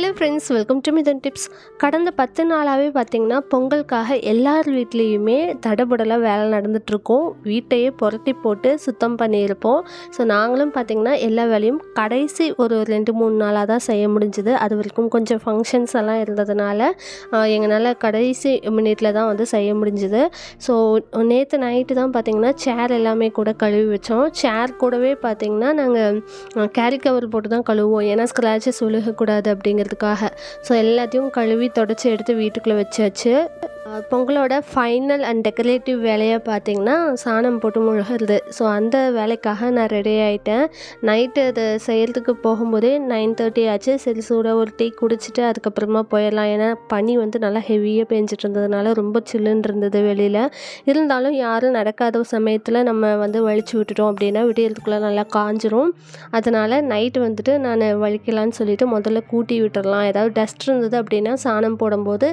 Hello friends welcome to Mithan tips கடந்த பத்து நாளாகவே பார்த்திங்கன்னா பொங்கலுக்காக எல்லார் வீட்லேயுமே தடபுடலாக வேலை நடந்துகிட்ருக்கோம் வீட்டையே புரட்டி போட்டு சுத்தம் பண்ணியிருப்போம். ஸோ நாங்களும் பார்த்திங்கன்னா எல்லா வேலையும் கடைசி ஒரு ரெண்டு மூணு நாளாக தான் செய்ய முடிஞ்சுது. அது வரைக்கும் கொஞ்சம் ஃபங்க்ஷன்ஸ் எல்லாம் இருந்ததுனால எங்களால் கடைசி மினிட்ல தான் வந்து செய்ய முடிஞ்சுது. ஸோ நேற்று நைட்டு தான் பார்த்திங்கன்னா சேர் எல்லாமே கூட கழுவி வச்சோம். சேர் கூடவே பார்த்திங்கன்னா நாங்கள் கேரி கவர் போட்டு தான் கழுவுவோம். ஏன்னா ஸ்க்ராச்சஸ் விழுகக்கூடாது பண்ணுறதுக்காக ஸோ எல்லாத்தையும் கழுவி தொடச்சி எடுத்து வீட்டுக்குள்ளே வச்சாச்சு. பொங்கலோட ஃபைனல் அண்ட் டெக்கரேட்டிவ் வேலையாக பார்த்தீங்கன்னா சாணம் போட்டு முழுகிறது. ஸோ அந்த வேலைக்காக நான் ரெடி ஆகிட்டேன் நைட்டு அதை செய்கிறதுக்கு போகும்போதே நைன் தேர்ட்டி ஆச்சு. சரி சூடாக ஒரு டீ குடிச்சிட்டு அதுக்கப்புறமா போயிடலாம். ஏன்னா பனி வந்து நல்லா ஹெவியாக பெஞ்சிட்டு இருந்ததுனால ரொம்ப சில்லுன்னு இருந்தது வெளியில். இருந்தாலும் யாரும் நடக்காத சமயத்தில் நம்ம வந்து வலிச்சு விட்டுட்டோம் அப்படின்னா விடியறதுக்குள்ளே நல்லா காஞ்சிரும். அதனால் நைட்டு வந்துட்டு நான் வலிக்கலான்னு சொல்லிட்டு முதல்ல கூட்டி விட்டுடலாம் ஏதாவது டஸ்ட் இருந்தது அப்படின்னா சாணம் போடும்போது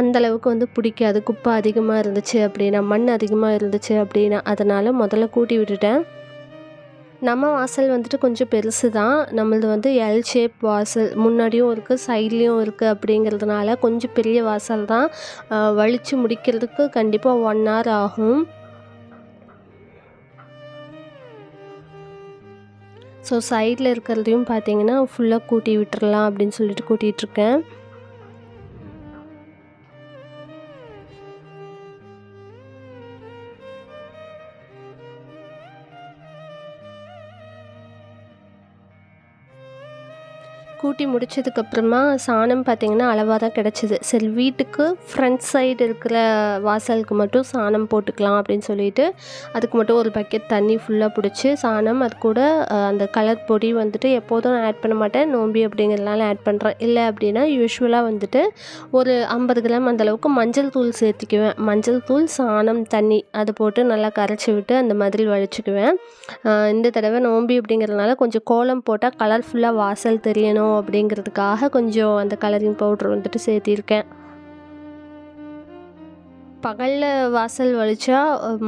அந்தளவுக்கு வந்து அளவுக்கு வந்து பிடிக்காது குப்பை அதிகமாக இருந்துச்சு அப்படின்னா மண் அதிகமாக இருந்துச்சு அப்படின்னா அதனால் முதல்ல கூட்டி விட்டுட்டேன். நம்ம வாசல் வந்துட்டு கொஞ்சம் பெருசு தான். நம்மளது வந்து எல் ஷேப் வாசல். முன்னாடியும் இருக்குது சைட்லேயும் இருக்குது அப்படிங்கிறதுனால கொஞ்சம் பெரிய வாசல் தான். அஹ், வலிச்சு முடிக்கிறதுக்கு கண்டிப்பாக ஒன் ஹவர் ஆகும். ஸோ சைடில் இருக்கிறதையும் பார்த்தீங்கன்னா ஃபுல்லாக கூட்டி விட்டுறலாம் அப்படின்னு சொல்லிட்டு கூட்டிகிட்ருக்கேன் கூட்டி முடிச்சதுக்கப்புறமா சாணம் பார்த்திங்கன்னா அளவாக தான் கிடச்சிது. சரி வீட்டுக்கு ஃப்ரண்ட் சைடு இருக்கிற வாசலுக்கு மட்டும் சாணம் போட்டுக்கலாம் அப்படின்னு சொல்லிட்டு அதுக்கு மட்டும் ஒரு பக்கெட் தண்ணி ஃபுல்லாக பிடிச்சி சாணம் அது கூட அந்த கலர் பொடி வந்துட்டு எப்போதும் ஆட் பண்ண மாட்டேன். நோம்பி அப்படிங்கிறதுனால ஆட் பண்ணுறேன் இல்லை அப்படின்னா யூஸ்வலாக வந்துட்டு ஒரு ஐம்பது கிராம் அந்த அளவுக்கு மஞ்சள் தூள் சேர்த்துக்குவேன். மஞ்சள் தூள் சாணம் தண்ணி அது போட்டு நல்லா கரைச்சி விட்டு அந்த மாதிரி வலிச்சுக்குவேன் இந்த தடவை நோம்பி அப்படிங்கிறதுனால கொஞ்சம் கோலம் போட்டால் கலர்ஃபுல்லாக வாசல் தெரியணும் அப்படிங்கிறதுக்காக கொஞ்சம் அந்த கலரிங் பவுட்ரு வந்துட்டு சேர்த்திருக்கேன். பகலில் வாசல் வலிச்சா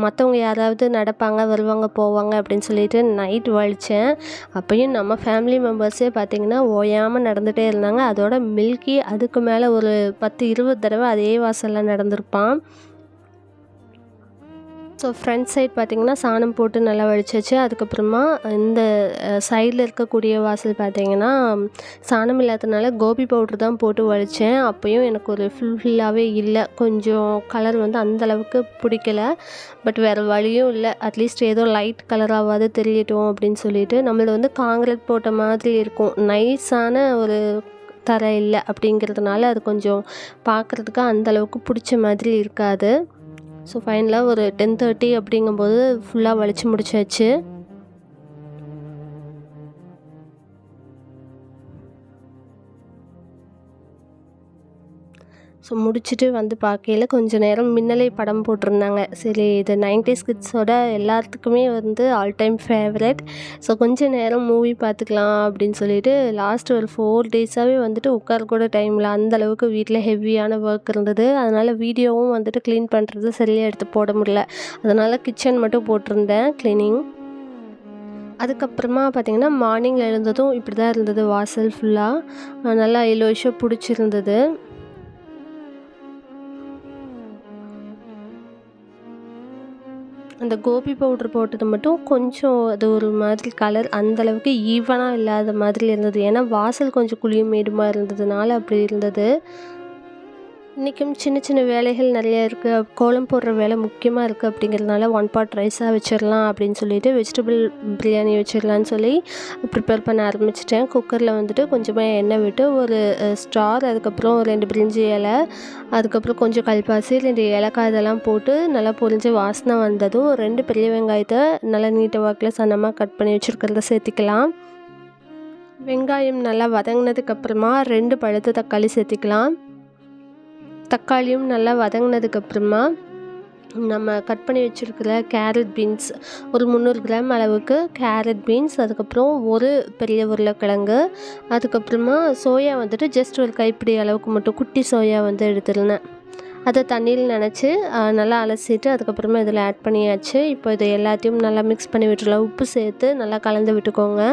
மற்றவங்க யாராவது நடப்பாங்க வருவாங்க போவாங்க அப்படின்னு சொல்லிட்டு நைட் வலித்தேன் அப்பயும் நம்ம ஃபேமிலி மெம்பர்ஸே பார்த்திங்கன்னா ஓயாமல் நடந்துகிட்டே இருந்தாங்க. அதோட மில்கி அதுக்கு மேலே ஒரு பத்து இருபது தடவை அதே வாசலில் நடந்திருப்பான். ஸோ ஃப்ரண்ட் சைட் பார்த்திங்கன்னா சாணம் போட்டு நல்லா வடிச்சாச்சு. அதுக்கப்புறமா இந்த சைடில் இருக்கக்கூடிய வாசல் பார்த்திங்கன்னா சாணம் இல்லாததுனால கோபி பவுட்ரு தான் போட்டு வடித்தேன் அப்போயும் எனக்கு ஒரு ஃபுல்ஃபில்லாகவே இல்லை. கொஞ்சம் கலர் வந்து அந்த அளவுக்கு பிடிக்கல. பட் வேறு வழியும் இல்லை. அட்லீஸ்ட் ஏதோ லைட் கலராகவாது தெரியட்டும் அப்படின்னு சொல்லிட்டு நம்மளது வந்து காங்கிரட் போட்ட மாதிரி இருக்கும். நைஸான ஒரு தர இல்லை அப்படிங்கிறதுனால அது கொஞ்சம் பார்க்குறதுக்கு அந்தளவுக்கு பிடிச்ச மாதிரி இருக்காது. ஸோ ஃபைனலாக ஒரு டென் தேர்ட்டி அப்படிங்கும்போது ஃபுல்லாக வலிச்சு முடிச்சாச்சு. ஸோ முடிச்சுட்டு வந்து பார்க்கையில் கொஞ்ச நேரம் மின்னலை படம் போட்டிருந்தாங்க. சரி இது நைன்டிஸ் கிட்ஸோட எல்லாத்துக்குமே வந்து ஆல் டைம் ஃபேவரட் ஸோ கொஞ்ச நேரம் மூவி பார்த்துக்கலாம் அப்படின்னு சொல்லிட்டு லாஸ்ட் ஒரு ஃபோர் டேஸாகவே வந்துட்டு உட்கார கூட டைமில் அந்தளவுக்கு வீட்டில் ஹெவியான ஒர்க் இருந்தது. அதனால் வீடியோவும் வந்துட்டு க்ளீன் பண்ணுறது சரியாக எடுத்து போட முடியல. அதனால் கிச்சன் மட்டும் போட்டிருந்தேன் க்ளீனிங் அதுக்கப்புறமா பார்த்திங்கன்னா மார்னிங் எழுந்ததும் இப்படி தான் இருந்தது வாசல் ஃபுல்லாக நல்லா எல்லோஷாக பிடிச்சிருந்தது. அந்த கோபி பவுட்ரு போட்டது மட்டும் கொஞ்சம் அது ஒரு மாதிரி கலர் அந்த அளவுக்கு ஈவனாக இல்லாத மாதிரி இருந்தது. ஏன்னா வாசல் கொஞ்சம் குழியும் மேடுமாக இருந்ததுனால அப்படி இருந்தது. இன்றைக்கும் சின்ன சின்ன வேலைகள் நிறைய இருக்குது. கோலம் போடுற வேலை முக்கியமாக இருக்குது அப்படிங்கிறதுனால ஒன் பாட் ரைஸாக வச்சிடலாம் அப்படின்னு சொல்லிட்டு வெஜிடபிள் பிரியாணி வச்சிடலான்னு சொல்லி ப்ரிப்பேர் பண்ண ஆரம்பிச்சிட்டேன். குக்கரில் வந்துட்டு கொஞ்சமாக எண்ணெய் விட்டு ஒரு ஸ்டார் அதுக்கப்புறம் ரெண்டு பிரிஞ்சி இலை அதுக்கப்புறம் கொஞ்சம் கல்பாசி ரெண்டு ஏலக்காய் இதெல்லாம் போட்டு நல்லா பொரிஞ்சு வாசனை வந்ததும் ரெண்டு பெரிய வெங்காயத்தை நல்லா நீட்ட வாக்கில் சன்னமாக கட் பண்ணி வச்சுருக்கிறத சேர்த்திக்கலாம். வெங்காயம் நல்லா வதங்கினதுக்கப்புறமா ரெண்டு பழுத்த தக்காளி சேர்த்திக்கலாம். தக்காளியும் நல்லா வதங்கினதுக்கப்புறமா நம்ம கட் பண்ணி வச்சுருக்கிற கேரட் பீன்ஸ் ஒரு முந்நூறு கிராம் அளவுக்கு கேரட் பீன்ஸ் அதுக்கப்புறம் ஒரு பெரிய உருளைக்கிழங்கு அதுக்கப்புறமா சோயா வந்துட்டு ஜஸ்ட் ஒரு கைப்பிடி அளவுக்கு மட்டும் குட்டி சோயா வந்து எடுத்துருந்தேன். அதை தண்ணியில் நினச்சி நல்லா அலசிட்டு அதுக்கப்புறமா இதில் ஆட் பண்ணியாச்சு. இப்போ இதை எல்லாத்தையும் நல்லா மிக்ஸ் பண்ணி விட்டுடலாம். உப்பு சேர்த்து நல்லா கலந்து விட்டுக்கோங்க.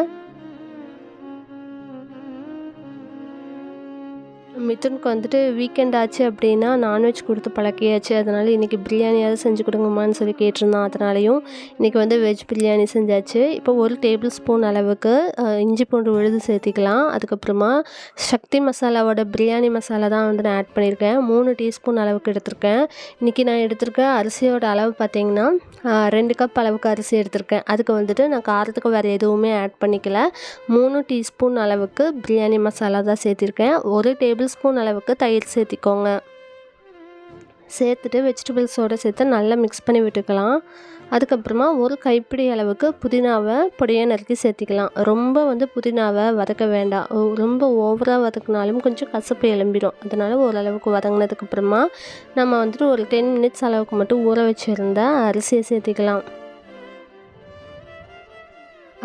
மிதுனுக்கு வந்துட்டு வீக்கெண்ட் ஆச்சு அப்படின்னா நான்வெஜ் கொடுத்து பழக்கியாச்சு. அதனால் இன்றைக்கி பிரியாணியாவது செஞ்சு கொடுங்கம்மான்னு சொல்லி கேட்டிருந்தான். அதனாலையும் இன்றைக்கி வந்து வெஜ் பிரியாணி செஞ்சாச்சு. இப்போ ஒரு டேபிள் ஸ்பூன் அளவுக்கு இஞ்சி பூண்டு விழுது சேர்த்திக்கலாம். அதுக்கப்புறமா சக்தி மசாலாவோட பிரியாணி மசாலா தான் வந்து நான் ஆட் பண்ணியிருக்கேன். மூணு டீஸ்பூன் அளவுக்கு எடுத்திருக்கேன். இன்றைக்கி நான் எடுத்திருக்க அரிசியோட அளவு பார்த்திங்கன்னா ரெண்டு கப் அளவுக்கு அரிசி எடுத்திருக்கேன். அதுக்கு வந்துட்டு நான் காரத்துக்கு வேறு எதுவுமே ஆட் பண்ணிக்கல. மூணு டீஸ்பூன் அளவுக்கு பிரியாணி மசாலா தான் சேர்த்திருக்கேன். ஒரு டேபிள் ஸ்பூன் அளவுக்கு தயிர் சேர்த்திக்கோங்க. சேர்த்துட்டு வெஜிடபிள்ஸோடு சேர்த்து நல்லா மிக்ஸ் பண்ணி விட்டுக்கலாம். அதுக்கப்புறமா ஒரு கைப்பிடி அளவுக்கு புதினாவை பொடியாக நறுக்கி சேர்த்திக்கலாம். ரொம்ப வந்து புதினாவை வதக்க வேண்டாம். ஓ- ரொம்ப ஓவராக வதக்கினாலும் கொஞ்சம் கசப்பு எழும்பிடும். அதனால் ஓரளவுக்கு வதங்கினதுக்கப்புறமா நம்ம வந்துட்டு ஒரு டென் மினிட்ஸ் அளவுக்கு மட்டும் ஊற வச்சுருந்தா அரிசியை சேர்த்திக்கலாம்.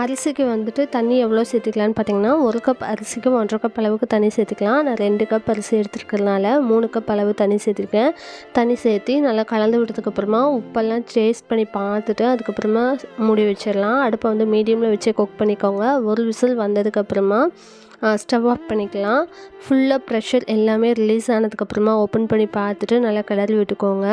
அரிசிக்கு வந்துட்டு தண்ணி எவ்வளோ சேர்த்துக்கலான்னு பார்த்தீங்கன்னா ஒரு கப் அரிசிக்கு ஒன்றரை கப் அளவுக்கு தண்ணி சேர்த்துக்கலாம். நான் ரெண்டு கப் அரிசி எடுத்துருக்கறனால மூணு கப் அளவு தண்ணி சேர்த்துருக்கேன். தண்ணி சேர்த்து நல்லா கலந்து விட்டதுக்கப்புறமா உப்பெல்லாம் டேஸ்ட் பண்ணி பார்த்துட்டு அதுக்கப்புறமா மூடி வச்சிடலாம். அடுப்பை வந்து மீடியமில் வச்சு குக் பண்ணிக்கோங்க. ஒரு விசில் வந்ததுக்கப்புறமா ஸ்டவ் ஆஃப் பண்ணிக்கலாம். ஃபுல்லாக ப்ரெஷர் எல்லாமே ரிலீஸ் ஆனதுக்கப்புறமா ஓப்பன் பண்ணி பார்த்துட்டு நல்லா கிளறி விட்டுக்கோங்க.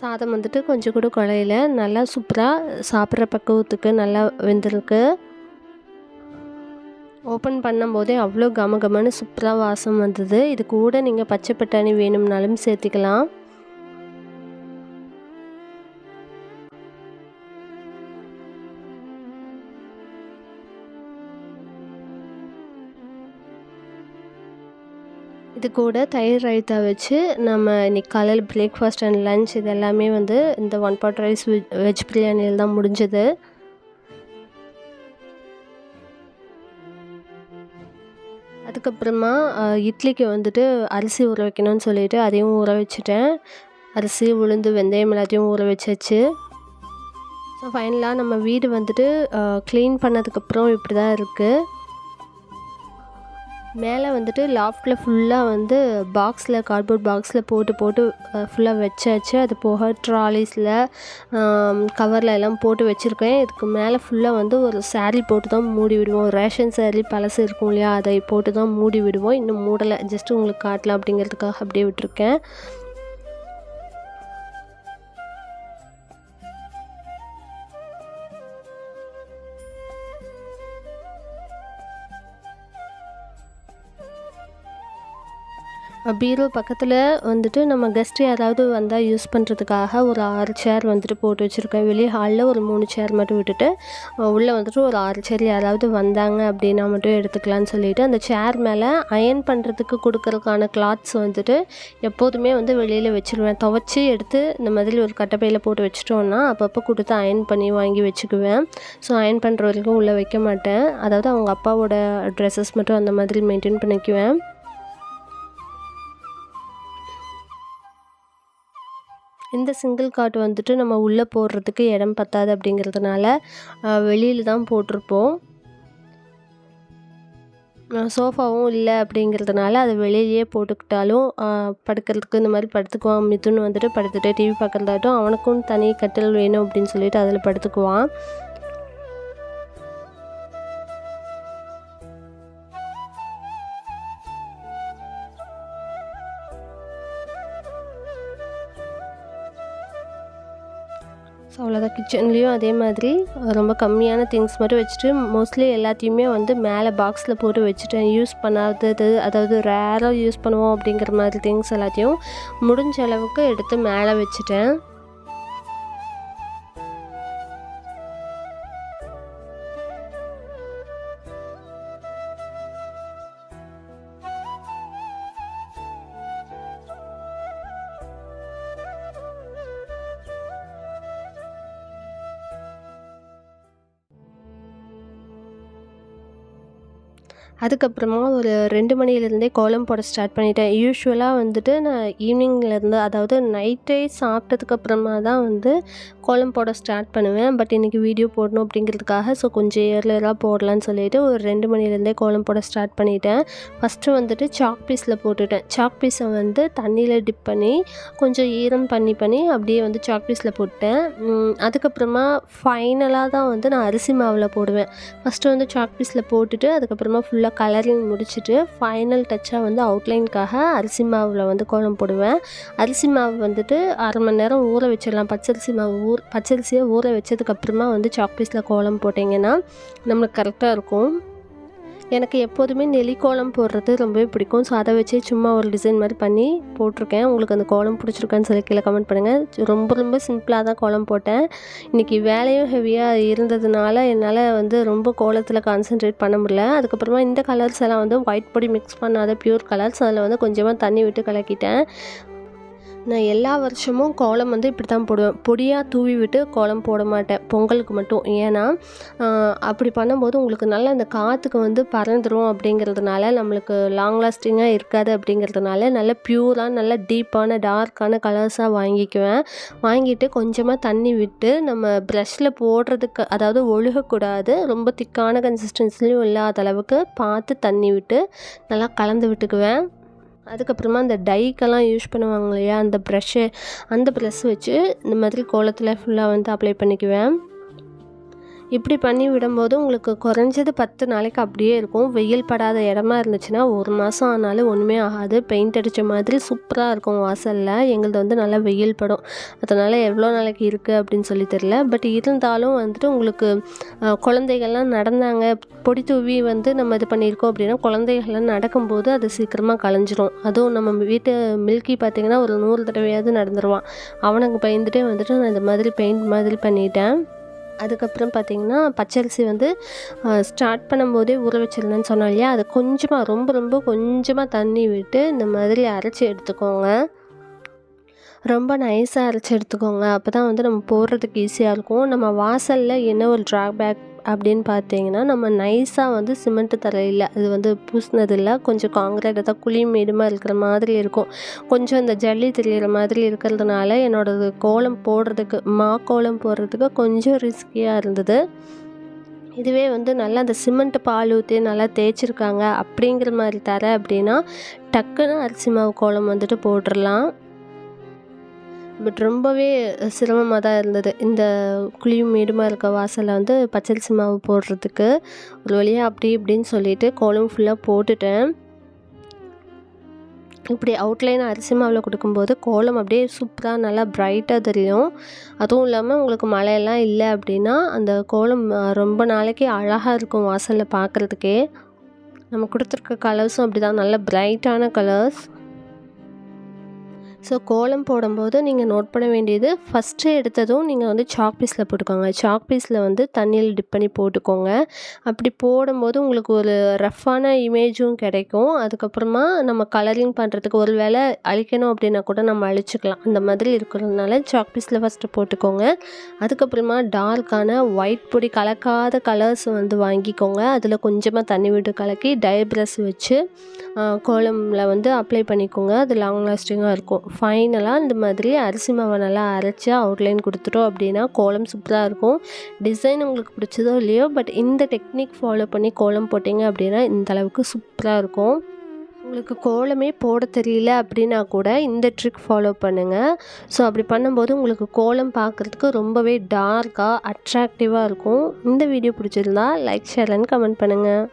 சாதம் வந்துட்டு கொஞ்சம் கூட குழையில. நல்லா சூப்பராக சாப்பிட்ற பக்குவத்துக்கு நல்லா வெந்திருக்கு. ஓப்பன் பண்ணும்போதே அவ்வளோ கம கமன்னு சூப்பராக வாசம் வந்தது. இது கூட நீங்கள் பச்சை பட்டாணி வேணும்னாலும் சேர்த்துக்கலாம். இது கூட தயிர் ரைத்தா வச்சு நம்ம இன்னைக்கு காலையில் பிரேக்ஃபாஸ்ட் அண்ட் லன்ச் இது எல்லாமே வந்து இந்த ஒன் பாட் ரைஸ் வெஜ் பிரியாணியில் தான் முடிஞ்சது. அதுக்கப்புறமா இட்லிக்கு வந்துட்டு அரிசி ஊற வைக்கணும்னு சொல்லிட்டு அதையும் ஊற வச்சுட்டேன். அரிசி உளுந்து வெந்தயம் எல்லாத்தையும் ஊற வச்சாச்சு. ஸோ ஃபைனலாக நம்ம வீடு வந்துட்டு க்ளீன் பண்ணதுக்கப்புறம் இப்படி தான் இருக்குது மேலே வந்துட்டு லாஃப்டில் ஃபுல்லாக வந்து பாக்ஸில் கார்ட்போர்ட் பாக்ஸில் போட்டு போட்டு ஃபுல்லாக வச்சாச்சு. அது போக ட்ராலிஸில் கவரில் எல்லாம் போட்டு வச்சுருக்கேன். இதுக்கு மேலே ஃபுல்லாக வந்து ஒரு சாரீ போட்டு தான் மூடி விடுவோம். ரேஷன் saree பழசு இருக்கும் இல்லையா அதை போட்டு தான் மூடி விடுவோம். இன்னும் மூடலை. ஜஸ்ட்டு உங்களுக்கு காட்டலாம் அப்படிங்கிறதுக்காக அப்படியே விட்டுருக்கேன். பீரோ பக்கத்தில் வந்துட்டு நம்ம கெஸ்ட் யாராவது வந்தால் யூஸ் பண்ணுறதுக்காக ஒரு ஆறு சேர் வந்துட்டு போட்டு வச்சுருக்கேன். வெளியே ஹாலில் ஒரு மூணு சேர் மட்டும் விட்டுட்டு உள்ளே வந்துட்டு ஒரு ஆறு சேர் யாராவது வந்தாங்க அப்படின்னா மட்டும் எடுத்துக்கலாம்னு சொல்லிவிட்டு அந்த சேர் மேலே அயன் பண்ணுறதுக்கு கொடுக்கறதுக்கான கிளாத்ஸ் வந்துட்டு எப்போதுமே வந்து வெளியில் வச்சுருவேன். துவைச்சி எடுத்து இந்த மாதிரி ஒரு கட்டைப்பையில் போட்டு வச்சிட்டோன்னா அப்பப்போ கொடுத்து அயன் பண்ணி வாங்கி வச்சுக்குவேன். ஸோ அயன் பண்ணுற வரைக்கும் உள்ளே வைக்க மாட்டேன். அதாவது அவங்க அப்பாவோட ட்ரெஸ்ஸஸ் மட்டும் அந்த மாதிரி மெயின்டைன் பண்ணிக்குவேன். இந்த சிங்கிள் காட் வந்துட்டு நம்ம உள்ளே போடுறதுக்கு இடம் பத்தாது அப்படிங்கிறதுனால வெளியில் தான் போட்டிருப்போம். சோஃபாவும் இல்லை அப்படிங்கிறதுனால அதை வெளியிலேயே போட்டுக்கிட்டாலும் படுக்கிறதுக்கு இந்த மாதிரி படுத்துக்குவான். மிதுன்னு வந்துட்டு படுத்துகிட்டே டிவி பார்க்குறதாட்டும் அவனுக்கும் தனி கட்டில் வேணும் அப்படின்னு சொல்லிட்டு அதில் படுத்துக்குவான். கிச்சன்லேயும் அதே மாதிரி ரொம்ப கம்மியான திங்ஸ் மட்டும் வச்சுட்டு மோஸ்ட்லி எல்லாத்தையுமே வந்து மேலே பாக்ஸில் போட்டு வச்சுட்டேன் யூஸ் பண்ணாதது அதாவது ரேராக யூஸ் பண்ணுவோம் அப்படிங்கிற மாதிரி திங்ஸ் எல்லாத்தையும் முடிஞ்ச அளவுக்கு எடுத்து மேலே வச்சுட்டேன். அதுக்கப்புறமா ஒரு ரெண்டு மணிலேருந்தே கோலம் போட ஸ்டார்ட் பண்ணிட்டேன். யூஸ்வலாக வந்துட்டு நான் ஈவினிங்லேருந்து அதாவது நைட்டே சாப்பிட்டதுக்கப்புறமா தான் வந்து கோலம் போட ஸ்டார்ட் பண்ணுவேன். பட் இன்றைக்கி வீடியோ போடணும் அப்படிங்கிறதுக்காக ஸோ கொஞ்சம் ஏர்லியராக போடலான்னு சொல்லிட்டு ஒரு ரெண்டு மணிலேருந்தே கோலம் போட ஸ்டார்ட் பண்ணிட்டேன். ஃபஸ்ட்டு வந்துட்டு சாக் பீஸில் போட்டுட்டேன். சாக் பீஸை வந்து தண்ணியில் டிப் பண்ணி கொஞ்சம் ஈரம் பண்ணி பண்ணி அப்படியே வந்து சாக் பீஸில் போட்டேன் அதுக்கப்புறமா ஃபைனலாக தான் வந்து நான் அரிசி மாவில் போடுவேன். ஃபஸ்ட்டு வந்து சாக் பீஸில் போட்டுட்டு அதுக்கப்புறமா ஃபுல்லாக ஃபுல்லாக கலரிங் முடிச்சுட்டு ஃபைனல் டச்சாக வந்து அவுட்லைனுக்காக அரிசி மாவில் வந்து கோலம் போடுவேன். அரிசி மாவு வந்துட்டு அரை மணி நேரம் ஊற வச்சிடலாம். பச்சரிசி மாவு ஊர் பச்சரிசியை ஊற வச்சதுக்கப்புறமா வந்து சாக்பீஸில் கோலம் போட்டிங்கன்னா நம்மளுக்கு கரெக்டாக இருக்கும். எனக்கு எப்போதுமே நெலி கோலம் போடுறது ரொம்பவே பிடிக்கும். ஸோ அதை வச்சே சும்மா ஒரு டிசைன் மாதிரி பண்ணி போட்டிருக்கேன். உங்களுக்கு அந்த கோலம் பிடிச்சிருக்கான்னு சொல்லி கீழே கமெண்ட் பண்ணுங்கள் ரொம்ப ரொம்ப சிம்பிளாக தான் கோலம் போட்டேன். இன்றைக்கி வேலையும் ஹெவியாக இருந்ததுனால என்னால் வந்து ரொம்ப கோலத்தில் கான்சென்ட்ரேட் பண்ண முடியல. அதுக்கப்புறமா இந்த கலர்ஸ் எல்லாம் வந்து ஒயிட் பொடி மிக்ஸ் பண்ணாத பியூர் கலர்ஸ் அதில் வந்து கொஞ்சமாக தண்ணி விட்டு கலக்கிட்டேன். நான் எல்லா வருஷமும் கோலம் வந்து இப்படி தான் போடுவேன். பொடியாக தூவி விட்டு கோலம் போட மாட்டேன். பொங்கலுக்கு மட்டும். ஏன்னா அப்படி பண்ணும்போது உங்களுக்கு நல்லா அந்த காற்றுக்கு வந்து பறந்துடும் அப்படிங்கிறதுனால நம்மளுக்கு லாங் லாஸ்டிங்காக இருக்காது அப்படிங்கிறதுனால நல்ல ப்யூராக நல்ல டீப்பான டார்க்கான கலர்ஸாக வாங்கிக்குவேன். வாங்கிட்டு கொஞ்சமாக தண்ணி விட்டு நம்ம ப்ரஷில் போடுறதுக்கு அதாவது ஒழுகக்கூடாது. ரொம்ப திக்கான கன்சிஸ்டன்சிலையும் இல்லாத அளவுக்கு பார்த்து தண்ணி விட்டு நல்லா கலந்து விட்டுக்குவேன். அதுக்கப்புறமா அந்த டைக்கெல்லாம் யூஸ் பண்ணுவாங்க இல்லையா அந்த ப்ரெஷ்ஷு அந்த ப்ரெஷ் வச்சு இந்த மாதிரி கோலத்தில் ஃபுல்லாக வந்து அப்ளை பண்ணிக்குவேன். இப்படி பண்ணி விடும்போது உங்களுக்கு குறைஞ்சது பத்து நாளைக்கு அப்படியே இருக்கும். வெயில் படாத இடமா இருந்துச்சுன்னா ஒரு மாதம் ஆனாலும் ஒன்றுமே ஆகாது. பெயிண்ட் அடித்த மாதிரி சூப்பராக இருக்கும் வாசலில். எங்களது வந்து நல்லா வெயில் படும். அதனால் எவ்வளோ நாளைக்கு இருக்குது அப்படின்னு சொல்லி தெரில பட் இருந்தாலும் வந்துட்டு உங்களுக்கு குழந்தைகள்லாம் நடந்தாங்க. பொடி தூவி வந்து நம்ம இது பண்ணியிருக்கோம் அப்படின்னா குழந்தைகள்லாம் நடக்கும்போது அது சீக்கிரமாக கலைஞ்சிரும். அதுவும் நம்ம வீட்டு மில்கி பார்த்திங்கன்னா ஒரு நூறு தடவையாவது நடந்துருவான். அவனுக்கு பயந்துட்டே வந்துட்டு நான் இந்த மாதிரி பெயிண்ட் மாதிரி பண்ணிட்டேன். அதுக்கப்புறம் பார்த்திங்கன்னா பச்சரிசி வந்து ஸ்டார்ட் பண்ணும்போதே ஊற வச்சிருந்தேன்னு சொன்னோம் இல்லையா? அது கொஞ்சமாக ரொம்ப ரொம்ப கொஞ்சமாக தண்ணி விட்டு இந்த மாதிரி அரைச்சி எடுத்துக்கோங்க. ரொம்ப நைஸாக அரைச்சி எடுத்துக்கோங்க. அப்போ தான் வந்து நம்ம போடுறதுக்கு ஈஸியாக இருக்கும். நம்ம வாசலில் என்ன ஒரு ட்ராபேக் அப்படின்னு பார்த்தீங்கன்னா நம்ம நைஸாக வந்து சிமெண்ட்டு தரையில் அது வந்து பூசினதில்ல கொஞ்சம் காங்கிரீட் தான் குழி மீடுமாக இருக்கிற மாதிரி இருக்கும். கொஞ்சம் இந்த ஜல்லி தெரியிற மாதிரி இருக்கிறதுனால என்னோடது கோலம் போடுறதுக்கு மா கோலம் போடுறதுக்கு கொஞ்சம் ரிஸ்கியாக இருந்தது. இதுவே வந்து நல்லா அந்த சிமெண்ட் பால் ஊற்றி நல்லா தேய்ச்சிருக்காங்க அப்படிங்கிற மாதிரி தர அப்படின்னா டக்குன்னு அரிசி மாவு கோலம் வந்துட்டு போட்டுடலாம். பட் ரொம்பவே சிரமமாக தான் இருந்தது. இந்த குழியும் மேடுமாக இருக்க வாசலில் வந்து பச்சரிசி மாவு போடுறதுக்கு. ஒரு வழியாக அப்படி இப்படின்னு சொல்லிட்டு கோலம் ஃபுல்லாக போட்டுட்டேன். இப்படி அவுட்லைன் அரிசி மாவில் கொடுக்கும்போது கோலம் அப்படியே சூப்பராக நல்லா ப்ரைட்டாக தெரியும். அதுவும் இல்லாமல் உங்களுக்கு மழையெல்லாம் இல்லை அப்படின்னா அந்த கோலம் ரொம்ப நாளைக்கு அழகாக இருக்கும் வாசலில் பார்க்குறதுக்கே நம்ம கொடுத்துருக்க கலர்ஸும் அப்படி தான் நல்ல ப்ரைட்டான கலர்ஸ் ஸோ கோலம் போடும்போது நீங்கள் நோட் பண்ண வேண்டியது ஃபஸ்ட்டு எடுத்ததும் நீங்கள் வந்து சாக் பீஸில் போட்டுக்கோங்க. சாக் பீஸில் வந்து தண்ணியில் டிப் பண்ணி போட்டுக்கோங்க. அப்படி போடும்போது உங்களுக்கு ஒரு ரஃப்பான இமேஜும் கிடைக்கும். அதுக்கப்புறமா நம்ம கலரிங் பண்ணுறதுக்கு ஒரு வேளை அழிக்கணும் அப்படின்னா கூட நம்ம அழிச்சிக்கலாம். அந்த மாதிரி இருக்கிறதுனால சாக் பீஸில் ஃபஸ்ட்டு போட்டுக்கோங்க. அதுக்கப்புறமா டார்க்கான ஒயிட் பொடி கலக்காத கலர்ஸ் வந்து வாங்கிக்கோங்க. அதில் கொஞ்சமாக தண்ணி விட்டு கலக்கி டை ப்ரஷ் வச்சு கோலமில் வந்து அப்ளை பண்ணிக்கோங்க. அது லாங் லாஸ்டிங்காக இருக்கும். ஃபைனலாக இந்த மாதிரி அரிசி மாவை நல்லா அரைச்சி அவுட்லைன் கொடுத்துட்டோம் அப்படின்னா கோலம் சூப்பராக இருக்கும். டிசைன் உங்களுக்கு பிடிச்சதோ இல்லையோ பட் இந்த டெக்னிக் ஃபாலோ பண்ணி கோலம் போட்டிங்க அப்படின்னா இந்த அளவுக்கு சூப்பராக இருக்கும். உங்களுக்கு கோலமே போட தெரியல அப்படின்னா கூட இந்த ட்ரிக் ஃபாலோ பண்ணுங்கள் ஸோ அப்படி பண்ணும்போது உங்களுக்கு கோலம் பார்க்குறதுக்கு ரொம்பவே டார்க்காக அட்ராக்டிவாக இருக்கும். இந்த வீடியோ பிடிச்சிருந்தா லைக் ஷேர் அண்ட் கமெண்ட் பண்ணுங்கள்